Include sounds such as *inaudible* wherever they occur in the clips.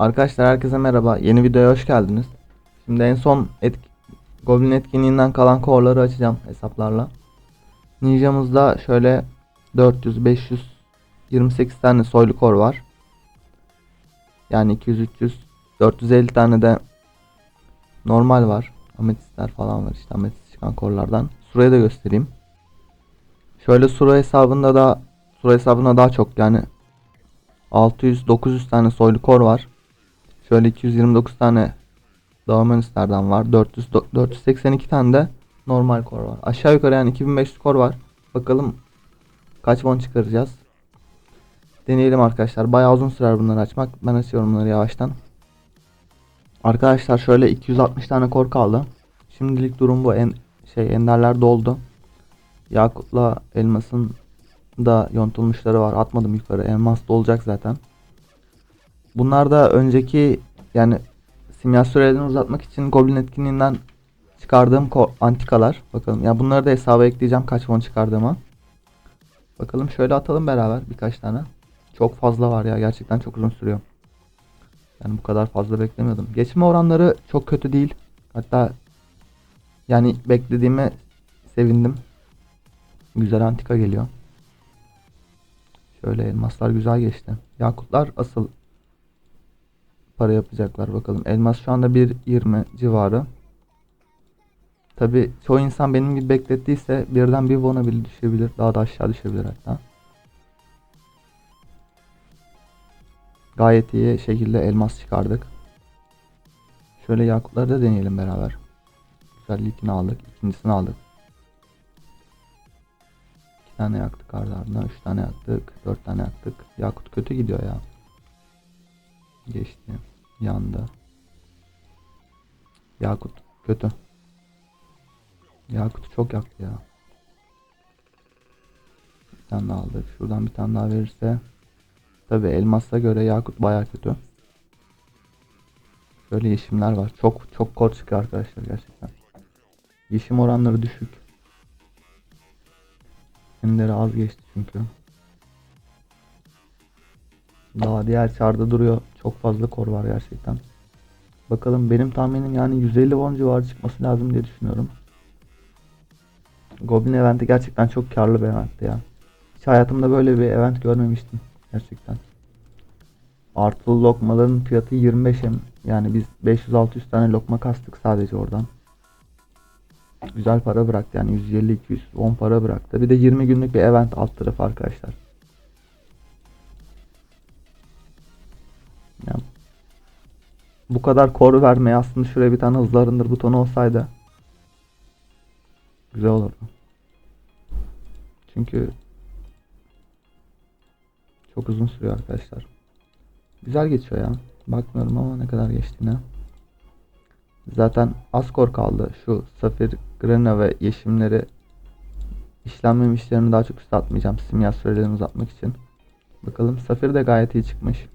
Arkadaşlar herkese merhaba. Yeni videoya hoş geldiniz. Şimdi en son etk Goblin etkinliğinden kalan korları açacağım hesaplarla. Ninja'mızda şöyle 400 500 28 tane soylu kor var. Yani 200 300 450 tane de normal var. Ametistler falan var işte ametist çıkan korlardan. Sura'yı da göstereyim. Şöyle Sura hesabında da Sura hesabında daha çok yani 600-900 tane soylu kor var. Şöyle 229 tane Dağmenistlerden var. 400 do- 482 tane de normal kor var. Aşağı yukarı yani 2500 kor var. Bakalım kaç won çıkaracağız. Deneyelim arkadaşlar. Bayağı uzun sürer bunları açmak. Ben açıyorum bunları yavaştan. Arkadaşlar şöyle 260 tane kor kaldı. Şimdilik durum bu. En şey enderler doldu. Yakut'la elmasın da yontulmuşları var. Atmadım yukarı. Elmas da olacak zaten. Bunlar da önceki yani simya sürelerini uzatmak için Goblin etkinliğinden çıkardığım antikalar. Bakalım ya bunları da hesaba ekleyeceğim kaç won çıkardığıma. Bakalım şöyle atalım beraber birkaç tane. Çok fazla var ya gerçekten çok uzun sürüyor. Yani bu kadar fazla beklemiyordum. Geçme oranları çok kötü değil. Hatta yani beklediğime sevindim. Güzel antika geliyor. Şöyle elmaslar güzel geçti. Yakutlar asıl para yapacaklar bakalım. Elmas şu anda 1.20 civarı. Tabi çoğu insan benim gibi beklettiyse birden bir won'a bile düşebilir. Daha da aşağı düşebilir hatta. Gayet iyi şekilde elmas çıkardık. Şöyle yakutları da deneyelim beraber. Güzel ilkini aldık. ikincisini aldık. İki tane yaktık ardı ardına. Üç tane yaktık. Dört tane yaktık. Yakut kötü gidiyor ya. Geçti. Yandı. Yakut kötü. Yakut çok yaktı ya. Bir tane daha aldık. Şuradan bir tane daha verirse. Tabi elmasa göre Yakut baya kötü. Şöyle yeşimler var. Çok çok kor çıkıyor arkadaşlar gerçekten. Yeşim oranları düşük. Ender'i az geçti çünkü. Daha diğer çarda duruyor. Çok fazla kor var gerçekten. Bakalım benim tahminim yani 150 won civarı çıkması lazım diye düşünüyorum. Goblin eventi gerçekten çok karlı bir eventti ya. Hiç hayatımda böyle bir event görmemiştim. Gerçekten. Artılı lokmaların fiyatı 25 hem. Yani biz 500-600 tane lokma kastık sadece oradan. Güzel para bıraktı yani 150-200 10 para bıraktı. Bir de 20 günlük bir event alt tarafı arkadaşlar. Ya, bu kadar koru vermeye aslında şuraya bir tane hızlı arındır butonu olsaydı güzel olurdu. Çünkü çok uzun sürüyor arkadaşlar. Güzel geçiyor ya. Bakmıyorum ama ne kadar geçtiğine. Zaten az kor kaldı. Şu safir, grena ve yeşimleri işlenmemişlerini daha çok üste atmayacağım. Simya sürelerini uzatmak için. Bakalım safir de gayet iyi çıkmış.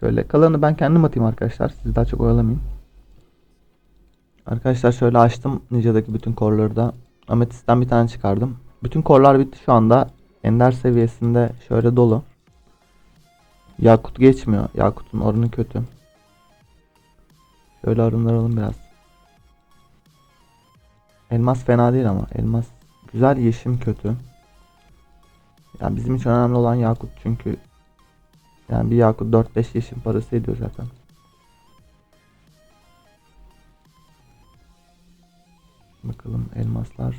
Şöyle kalanı ben kendim atayım arkadaşlar. Sizi daha çok oyalamayayım. Arkadaşlar şöyle açtım Ninja'daki bütün korları da. Ametist'ten bir tane çıkardım. Bütün korlar bitti şu anda. Ender seviyesinde şöyle dolu. Yakut geçmiyor. Yakut'un oranı kötü. Şöyle arındıralım biraz. Elmas fena değil ama. Elmas güzel yeşim kötü. Yani bizim için önemli olan yakut çünkü yani bir yakut 4-5 yeşim parası ediyor zaten. Bakalım elmaslar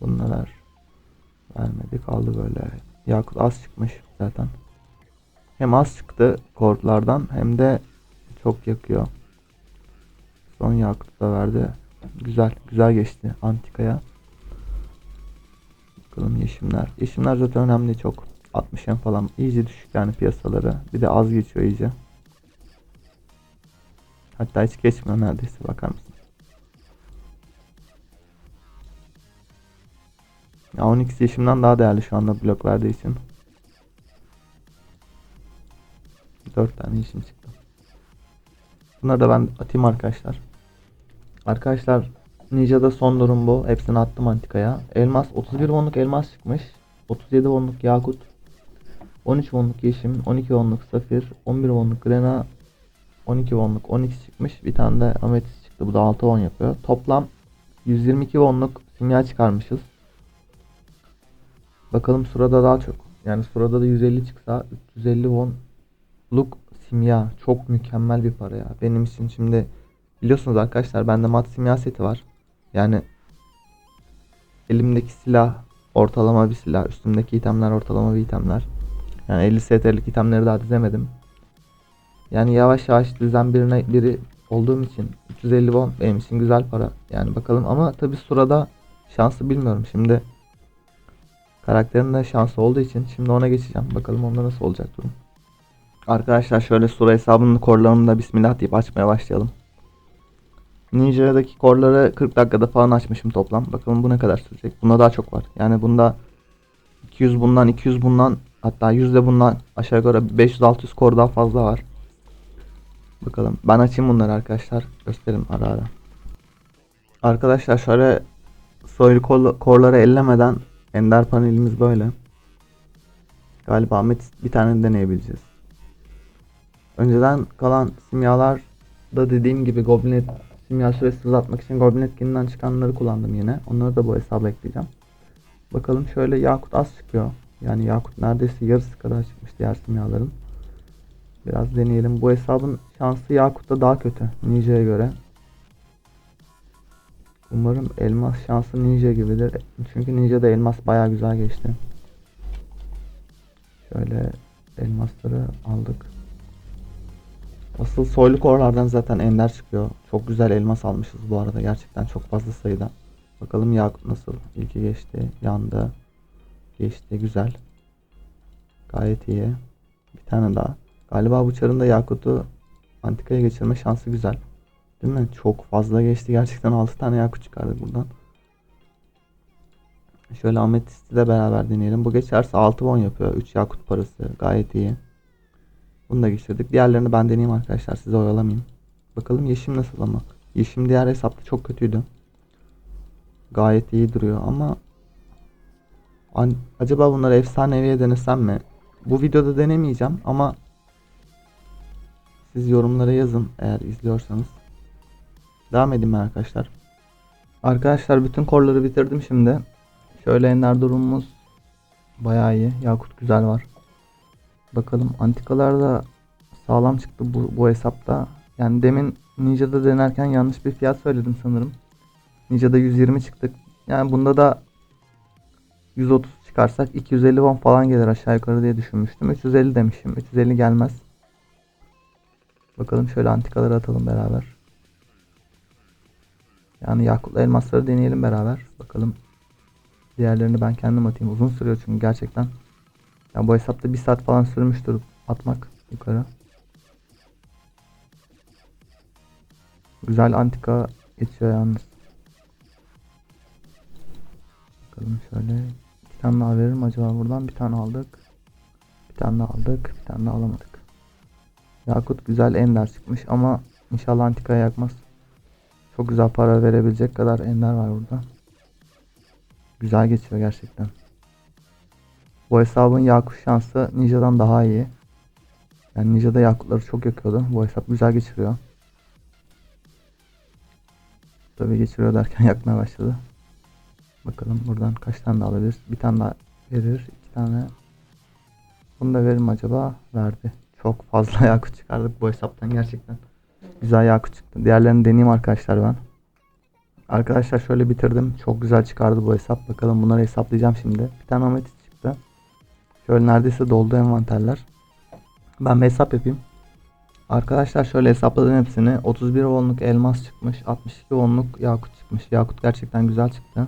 bunu ver. Vermedi kaldı böyle. Yakut az çıkmış zaten. Hem az çıktı kortlardan hem de çok yakıyor. Son yakut da verdi. Güzel, güzel geçti antikaya. Bakalım yeşimler. Yeşimler zaten önemli çok. 60 en falan iyice düşük yani piyasaları. Bir de az geçiyor iyice. Hatta hiç geçmiyor neredeyse bakar mısın? Ya 12 yeşimden daha değerli şu anda blok verdiği için. 4 tane yeşim çıktı. Bunları da ben atayım arkadaşlar. Arkadaşlar Ninja'da son durum bu. Hepsini attım antikaya. Elmas 31 wonluk elmas çıkmış. 37 wonluk yakut. 13 wonluk yeşim, 12 wonluk safir, 11 wonluk grena, 12 wonluk 12 çıkmış. Bir tane de ametist çıktı. Bu da 6 won yapıyor. Toplam 122 wonluk simya çıkarmışız. Bakalım surada daha çok. Yani surada da 150 çıksa 350 wonluk simya çok mükemmel bir para ya. Benim için şimdi biliyorsunuz arkadaşlar bende mat simya seti var. Yani elimdeki silah ortalama bir silah. Üstümdeki itemler ortalama bir itemler. Yani 50 ST'lik itemleri daha dizemedim. Yani yavaş yavaş düzen birine biri olduğum için 350 won benim için güzel para. Yani bakalım ama tabi surada şansı bilmiyorum. Şimdi karakterin de şansı olduğu için şimdi ona geçeceğim. Bakalım onda nasıl olacak durum. Arkadaşlar şöyle sura hesabının korlarını da bismillah deyip açmaya başlayalım. Ninja'daki korları 40 dakikada falan açmışım toplam. Bakalım bu ne kadar sürecek. Bunda daha çok var. Yani bunda 200 bundan 200 bundan hatta 100 de bundan aşağı yukarı 500-600 kor daha fazla var. Bakalım. Ben açayım bunları arkadaşlar. Gösterim ara ara. Arkadaşlar şöyle kol- korları ellemeden ender panelimiz böyle. Galiba Ahmet bir tane deneyebileceğiz. Önceden kalan simyalar da dediğim gibi Goblin simya süresini uzatmak için Goblin etkininden çıkanları kullandım yine. Onları da bu hesaba ekleyeceğim. Bakalım şöyle Yakut az çıkıyor. Yani Yakut neredeyse yarısı kadar çıkmış diğer simyaların. Biraz deneyelim. Bu hesabın şansı Yakut'ta daha kötü Ninja'ya göre. Umarım elmas şansı Ninja gibidir. Çünkü Ninja'da elmas baya güzel geçti. Şöyle elmasları aldık. Asıl soylu korlardan zaten ender çıkıyor. Çok güzel elmas almışız bu arada. Gerçekten çok fazla sayıda. Bakalım Yakut nasıl? İlki geçti. Yandı. Geçti. Güzel. Gayet iyi. Bir tane daha. Galiba bu çarın da Yakut'u antikaya geçirme şansı güzel. Değil mi? Çok fazla geçti. Gerçekten 6 tane Yakut çıkardık buradan. Şöyle Ametist'i de beraber deneyelim. Bu geçerse 6 won yapıyor. 3 Yakut parası. Gayet iyi. Bunu da geçirdik. Diğerlerini ben deneyeyim arkadaşlar. Size oyalamayayım. Bakalım Yeşim nasıl ama. Yeşim diğer hesapta çok kötüydü. Gayet iyi duruyor ama An- acaba bunları efsaneviye denesem mi? Bu videoda denemeyeceğim ama siz yorumlara yazın eğer izliyorsanız. Devam edeyim arkadaşlar. Arkadaşlar bütün korları bitirdim şimdi. Şöyle ender durumumuz bayağı iyi. Yakut güzel var. Bakalım antikalarda sağlam çıktı bu, bu hesapta. Yani demin Ninja'da denerken yanlış bir fiyat söyledim sanırım. Ninja'da 120 çıktık. Yani bunda da 130 çıkarsak 250 won falan gelir aşağı yukarı diye düşünmüştüm. 350 demişim. 350 gelmez. Bakalım şöyle antikaları atalım beraber. Yani yakutlu elmasları deneyelim beraber. Bakalım. Diğerlerini ben kendim atayım. Uzun sürüyor çünkü gerçekten. Ya bu hesapta bir saat falan sürmüştür atmak yukarı. Güzel antika geçiyor yalnız. Bakalım şöyle. Tane daha veririm acaba buradan. Bir tane aldık. Bir tane daha aldık. Bir tane daha alamadık. Yakut güzel ender çıkmış ama inşallah antikaya yakmaz. Çok güzel para verebilecek kadar ender var burada. Güzel geçiyor gerçekten. Bu hesabın yakut şansı Ninja'dan daha iyi. Yani Ninja'da yakutları çok yakıyordu. Bu hesap güzel geçiriyor. Tabii geçiriyor derken *laughs* yakmaya başladı. Bakalım buradan kaç tane daha alabiliriz. Bir tane daha verir. iki tane. Bunu da verir mi acaba? Verdi. Çok fazla *laughs* yakut çıkardık bu hesaptan gerçekten. Güzel yakut çıktı. Diğerlerini deneyeyim arkadaşlar ben. Arkadaşlar şöyle bitirdim. Çok güzel çıkardı bu hesap. Bakalım bunları hesaplayacağım şimdi. Bir tane ametist çıktı. Şöyle neredeyse doldu envanterler. Ben bir hesap yapayım. Arkadaşlar şöyle hesapladım hepsini. 31 wonluk elmas çıkmış. 62 wonluk yakut çıkmış. Yakut gerçekten güzel çıktı.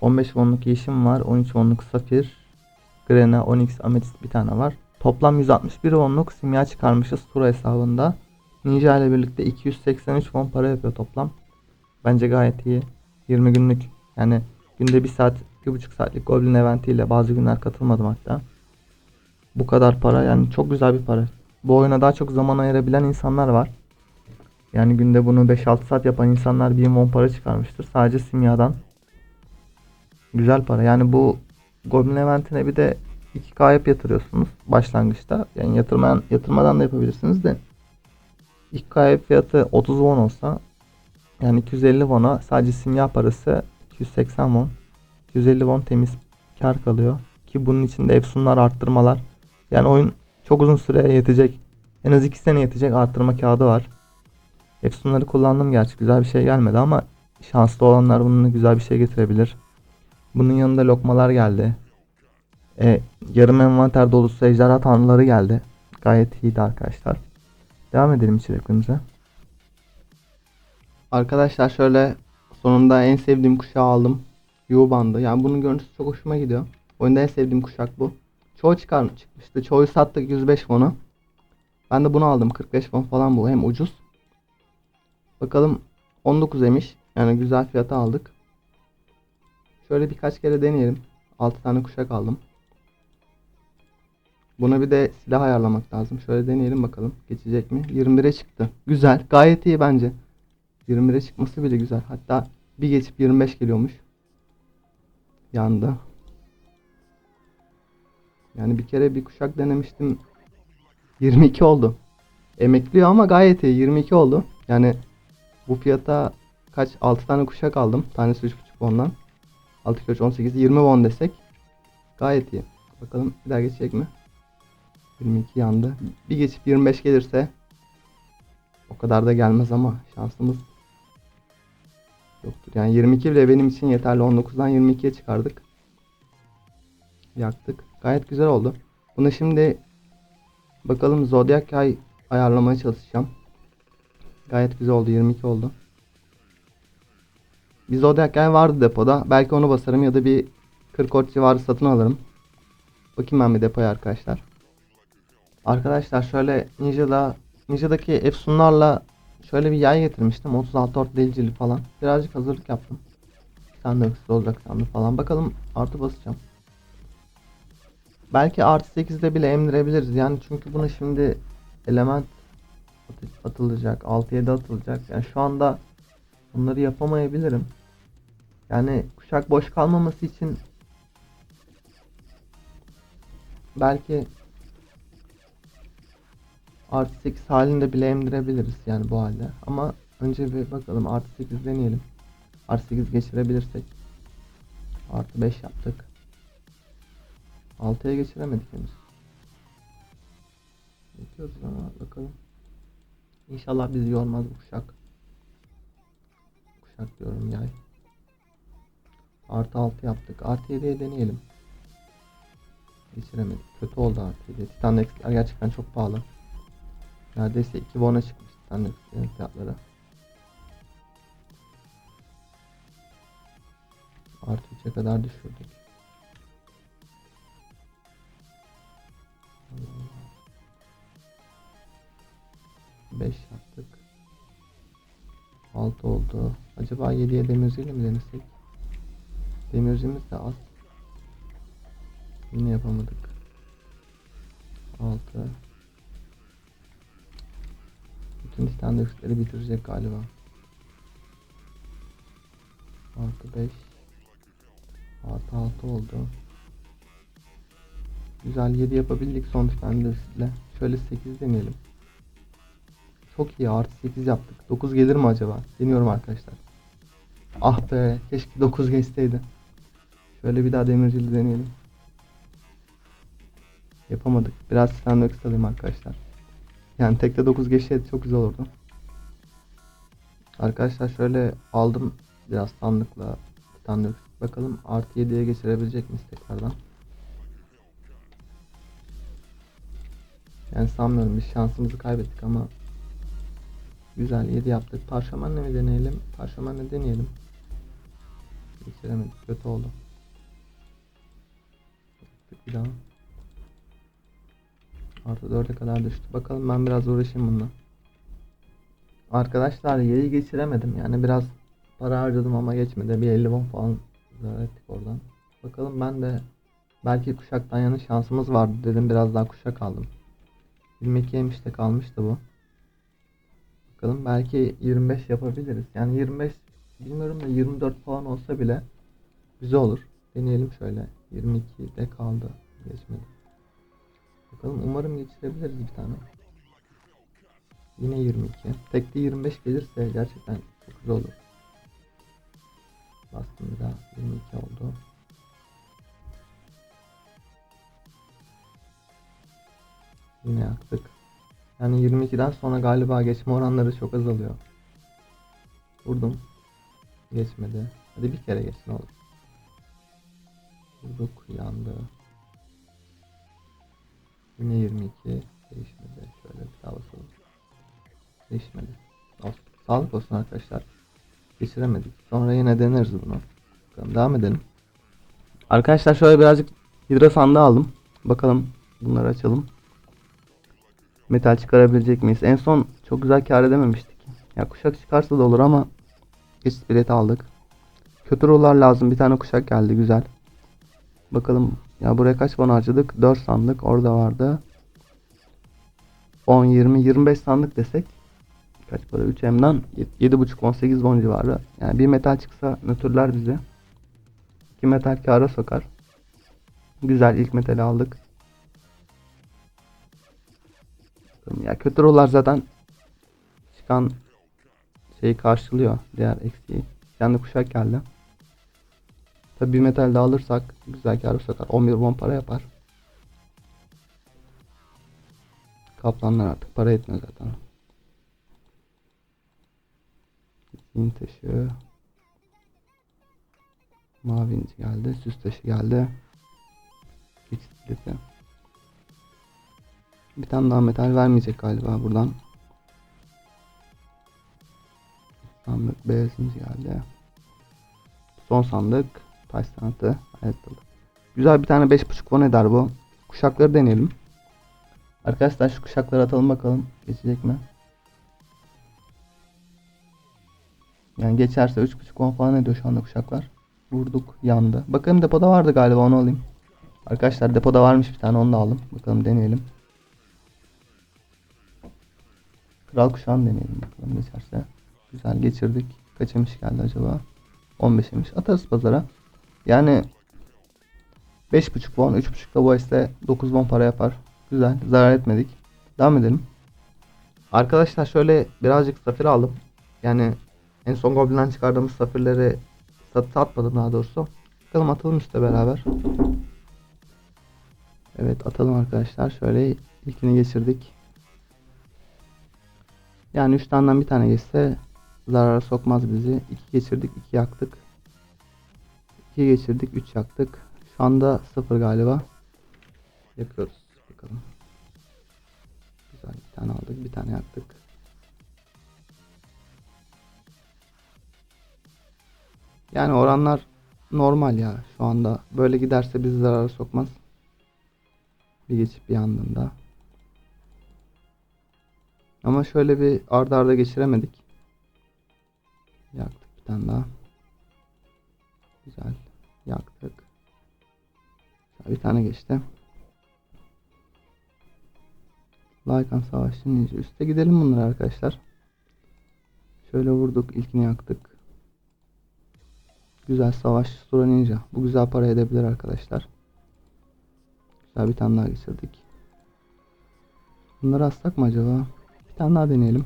15 wonluk yeşim var. 13 wonluk safir. Grena, onyx, ametist bir tane var. Toplam 161 wonluk simya çıkarmışız Tura hesabında. Ninja ile birlikte 283 won para yapıyor toplam. Bence gayet iyi. 20 günlük yani günde 1 saat 1,5 saatlik Goblin eventiyle bazı günler katılmadım hatta. Bu kadar para yani çok güzel bir para. Bu oyuna daha çok zaman ayırabilen insanlar var. Yani günde bunu 5-6 saat yapan insanlar 1000 won para çıkarmıştır. Sadece simyadan. Güzel para. Yani bu Goblin eventine bir de 2K yap yatırıyorsunuz başlangıçta. Yani yatırmayan, yatırmadan da yapabilirsiniz de. İlk kayıp fiyatı 30 won olsa yani 250 won'a sadece simya parası 280 won. 250 won temiz kar kalıyor. Ki bunun içinde efsunlar arttırmalar. Yani oyun çok uzun süre yetecek. En az 2 sene yetecek arttırma kağıdı var. Efsunları kullandım gerçi güzel bir şey gelmedi ama şanslı olanlar bununla güzel bir şey getirebilir. Bunun yanında lokmalar geldi. E, yarım envanter dolusu ejderha tanrıları geldi. Gayet iyiydi arkadaşlar. Devam edelim içeriklerimize. Arkadaşlar şöyle sonunda en sevdiğim kuşağı aldım. Yu bandı. Yani bunun görüntüsü çok hoşuma gidiyor. Oyunda en sevdiğim kuşak bu. Çoğu çıkar çıkmıştı. Çoğu sattık 105 fonu. Ben de bunu aldım. 45 fon falan bu. Hem ucuz. Bakalım 19 emiş. Yani güzel fiyata aldık. Şöyle birkaç kere deneyelim. 6 tane kuşak aldım. Buna bir de silah ayarlamak lazım. Şöyle deneyelim bakalım. Geçecek mi? 21'e çıktı. Güzel. Gayet iyi bence. 21'e çıkması bile güzel. Hatta bir geçip 25 geliyormuş. Yandı. Yani bir kere bir kuşak denemiştim. 22 oldu. Emekliyor ama gayet iyi. 22 oldu. Yani bu fiyata kaç 6 tane kuşak aldım. Tanesi 3.5 ondan. 6 kilo 18 20 won desek gayet iyi. Bakalım bir daha geçecek mi? 22 yandı. Bir geçip 25 gelirse o kadar da gelmez ama şansımız yoktur. Yani 22 bile benim için yeterli. 19'dan 22'ye çıkardık. Yaktık. Gayet güzel oldu. Bunu şimdi bakalım Zodiac ay ayarlamaya çalışacağım. Gayet güzel oldu. 22 oldu. Bir Zodiac ay vardı depoda. Belki onu basarım ya da bir 40 ort civarı satın alırım. Bakayım ben bir depoya arkadaşlar. Arkadaşlar şöyle Ninja'da Ninja'daki efsunlarla şöyle bir yay getirmiştim. 36 ort delicili falan. Birazcık hazırlık yaptım. Tane de olacak sandı falan. Bakalım artı basacağım. Belki artı 8'de bile emdirebiliriz. Yani çünkü buna şimdi element atı- atılacak. 6-7 atılacak. Yani şu anda bunları yapamayabilirim. Yani kuşak boş kalmaması için belki artı 8 halinde bile emdirebiliriz yani bu halde. Ama önce bir bakalım artı 8 deneyelim. Artı 8 geçirebilirsek. Artı 5 yaptık. 6'ya geçiremedik henüz. Bekliyoruz ama bakalım. İnşallah bizi yormaz bu kuşak. Kuşak diyorum yay. Artı 6 yaptık. Artı 7'ye deneyelim. Geçiremedik. Kötü oldu artı 7. Titan X'ler gerçekten çok pahalı. Neredeyse 2 bona çıkmış Titan X'lerin fiyatları. Artı 3'e kadar düşürdük. 5 yaptık. 6 oldu. Acaba 7'ye demirciyle mi denesek? Demircimiz de az. Yine yapamadık. 6 Bütün standartları bitirecek galiba. Artı 5 Artı 6 oldu. Güzel 7 yapabildik son standartla. Şöyle 8 deneyelim. Çok iyi artı 8 yaptık. 9 gelir mi acaba? Deniyorum arkadaşlar. Ah be keşke 9 geçseydi. Şöyle bir daha demircili deneyelim. Yapamadık. Biraz standart alayım arkadaşlar. Yani tekte 9 geçseydi çok güzel olurdu. Arkadaşlar şöyle aldım biraz sandıkla standart. Bakalım artı 7'ye geçirebilecek miyiz tekrardan. Yani sanmıyorum biz şansımızı kaybettik ama Güzel 7 yaptık. Parşömenle mi deneyelim? Parşömenle deneyelim. Geçiremedik. Kötü oldu. Yaptık bir daha. Artı 4'e kadar düştü. Bakalım ben biraz uğraşayım bununla. Arkadaşlar 7 geçiremedim. Yani biraz para harcadım ama geçmedi. Bir 50 won falan zarar ettik oradan. Bakalım ben de belki kuşaktan yana şansımız vardı dedim. Biraz daha kuşak aldım. 22 yemiş de kalmıştı bu. Bakalım belki 25 yapabiliriz. Yani 25 bilmiyorum da 24 falan olsa bile güzel olur. Deneyelim şöyle. 22'de kaldı. Geçmedi. Bakalım umarım geçirebiliriz bir tane. Yine 22. Tekte 25 gelirse gerçekten çok güzel olur. Bastım bir daha 22 oldu. Yine yaktık. Yani 22'den sonra galiba geçme oranları çok azalıyor. Vurdum. Geçmedi. Hadi bir kere geçsin olur. Vurduk yandı. Yine 22 değişmedi. Şöyle bir daha basalım. Değişmedi. Olsun. Sağlık olsun arkadaşlar. Geçiremedik. Sonra yine deneriz bunu. Bakalım devam edelim. Arkadaşlar şöyle birazcık hidro sandığı aldım. Bakalım bunları açalım. Metal çıkarabilecek miyiz? En son çok güzel kar edememiştik. Ya kuşak çıkarsa da olur ama geçit bileti aldık. Kötü rollar lazım. Bir tane kuşak geldi güzel. Bakalım ya buraya kaç bon harcadık? 4 sandık orada vardı. 10, 20, 25 sandık desek kaç para? 3M'den 7.5 18 bon civarı. Yani bir metal çıksa nötrler bizi. 2 metal kâra sokar. Güzel ilk metali aldık. Ya kötü rollar zaten çıkan şeyi karşılıyor. Diğer eksiği. Kendi kuşak geldi. Tabi bir metal de alırsak güzel kârı sokar. 11 bon para yapar. Kaplanlar artık para etmiyor zaten. Zihin taşı. Mavi inci geldi. Süs taşı geldi. Bileti. Bir tane daha metal vermeyecek galiba buradan. Sandık beyaz geldi. Son sandık. Taş sanatı. Evet dalı. Güzel bir tane 5.5 won eder bu. Kuşakları deneyelim. Arkadaşlar şu kuşakları atalım bakalım. Geçecek mi? Yani geçerse 3.5 won falan ediyor şu anda kuşaklar. Vurduk yandı. Bakalım depoda vardı galiba onu alayım. Arkadaşlar depoda varmış bir tane onu da aldım. Bakalım deneyelim. Kral kuşağını deneyelim bakalım geçerse. Güzel geçirdik. Kaç emiş geldi acaba? 15 emiş. Atarız pazara. Yani 5.5 won, 3.5 da bu ise 9 won para yapar. Güzel. Zarar etmedik. Devam edelim. Arkadaşlar şöyle birazcık safir aldım. Yani en son Goblin'den çıkardığımız safirleri sat satmadım daha doğrusu. Bakalım atalım işte beraber. Evet atalım arkadaşlar. Şöyle ilkini geçirdik. Yani 3 taneden bir tane geçse zarara sokmaz bizi. 2 geçirdik, 2 yaktık. 2 geçirdik, 3 yaktık. Şu anda 0 galiba. Yakıyoruz. Bakalım. Güzel bir tane aldık, bir tane yaktık. Yani oranlar normal ya şu anda. Böyle giderse bizi zarara sokmaz. Bir geçip bir yandığında. Ama şöyle bir arda arda geçiremedik. Yaktık bir tane daha. Güzel. Yaktık. Bir tane geçti. Lycan Savaşçı Ninja. Üste gidelim bunları arkadaşlar. Şöyle vurduk. ilkini yaktık. Güzel savaş Sura Ninja. Bu güzel para edebilir arkadaşlar. Güzel bir tane daha geçirdik. Bunları assak mı acaba? Bir tane daha deneyelim.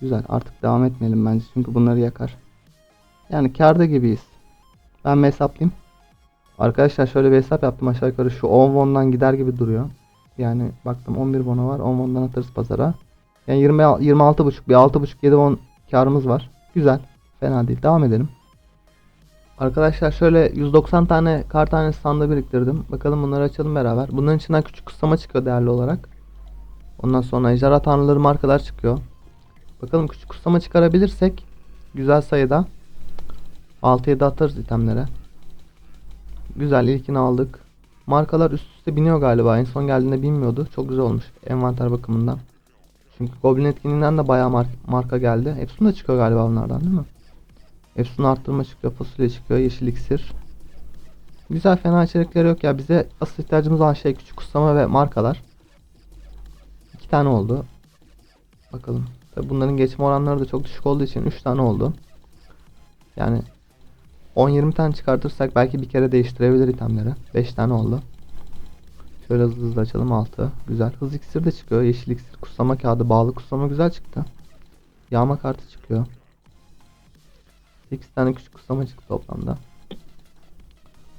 Güzel artık devam etmeyelim bence çünkü bunları yakar. Yani karda gibiyiz. Ben bir hesaplayayım. Arkadaşlar şöyle bir hesap yaptım aşağı yukarı şu 10 won'dan gider gibi duruyor. Yani baktım 11 won'a var 10 won'dan atarız pazara. Yani 20 26.5 bir 6.5 7 won karımız var. Güzel. Fena değil. Devam edelim. Arkadaşlar şöyle 190 tane kar tanesi sandığı biriktirdim. Bakalım bunları açalım beraber. Bunların içinden küçük kısama çıkıyor değerli olarak. Ondan sonra ejderha tanrıları markalar çıkıyor. Bakalım küçük kutsama çıkarabilirsek güzel sayıda 6-7 atarız itemlere. Güzel ilkini aldık. Markalar üst üste biniyor galiba. En son geldiğinde binmiyordu. Çok güzel olmuş envanter bakımından. Çünkü Goblin etkinliğinden de bayağı mar- marka geldi. Efsun da çıkıyor galiba bunlardan değil mi? Efsun arttırma çıkıyor, fasulye çıkıyor, yeşil iksir. Güzel fena içerikleri yok ya. Bize asıl ihtiyacımız olan şey küçük kutsama ve markalar. İki tane oldu. Bakalım. Tabi bunların geçme oranları da çok düşük olduğu için 3 tane oldu. Yani 10-20 tane çıkartırsak belki bir kere değiştirebilir itemleri. 5 tane oldu. Şöyle hızlı hızlı açalım 6. Güzel. Hız iksir de çıkıyor. Yeşil iksir. Kutsama kağıdı. Bağlı kutsama güzel çıktı. Yağma kartı çıkıyor. 8 tane küçük kutsama çıktı toplamda.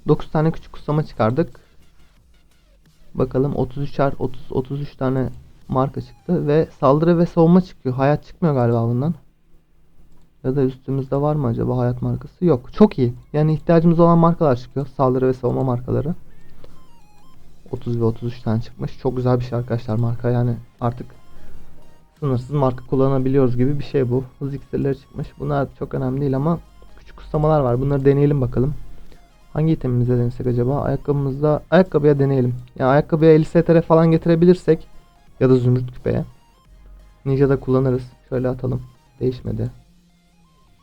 9 tane küçük kutsama çıkardık. Bakalım 33'er 30 33 tane marka çıktı ve saldırı ve savunma çıkıyor. Hayat çıkmıyor galiba bundan. Ya da üstümüzde var mı acaba hayat markası? Yok. Çok iyi. Yani ihtiyacımız olan markalar çıkıyor. Saldırı ve savunma markaları. 30 ve 33 tane çıkmış. Çok güzel bir şey arkadaşlar marka. Yani artık sınırsız marka kullanabiliyoruz gibi bir şey bu. Hız iksirleri çıkmış. Bunlar çok önemli değil ama küçük kutlamalar var. Bunları deneyelim bakalım. Hangi itemimize denesek acaba? Ayakkabımızda ayakkabıya deneyelim. Yani ayakkabıya 50 STR falan getirebilirsek ya da zümrüt küpeye. Ninja'da kullanırız. Şöyle atalım. Değişmedi.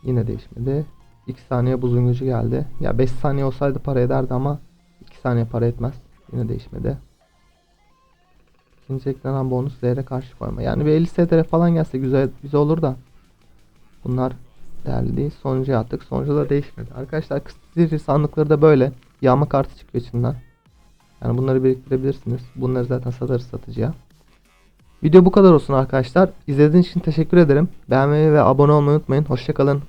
Yine değişmedi. 2 saniye buzun geldi. Ya 5 saniye olsaydı para ederdi ama 2 saniye para etmez. Yine değişmedi. İkinci eklenen bonus zehre karşı koyma. Yani bir 50 STR falan gelse güzel güzel olur da. Bunlar değerli değil. Sonucuya attık. Sonucu da değişmedi. Arkadaşlar kısıtlı sandıkları da böyle. Yağma kartı çıkıyor içinden. Yani bunları biriktirebilirsiniz. Bunları zaten satarız satıcıya. Video bu kadar olsun arkadaşlar. İzlediğiniz için teşekkür ederim. Beğenmeyi ve abone olmayı unutmayın. Hoşçakalın.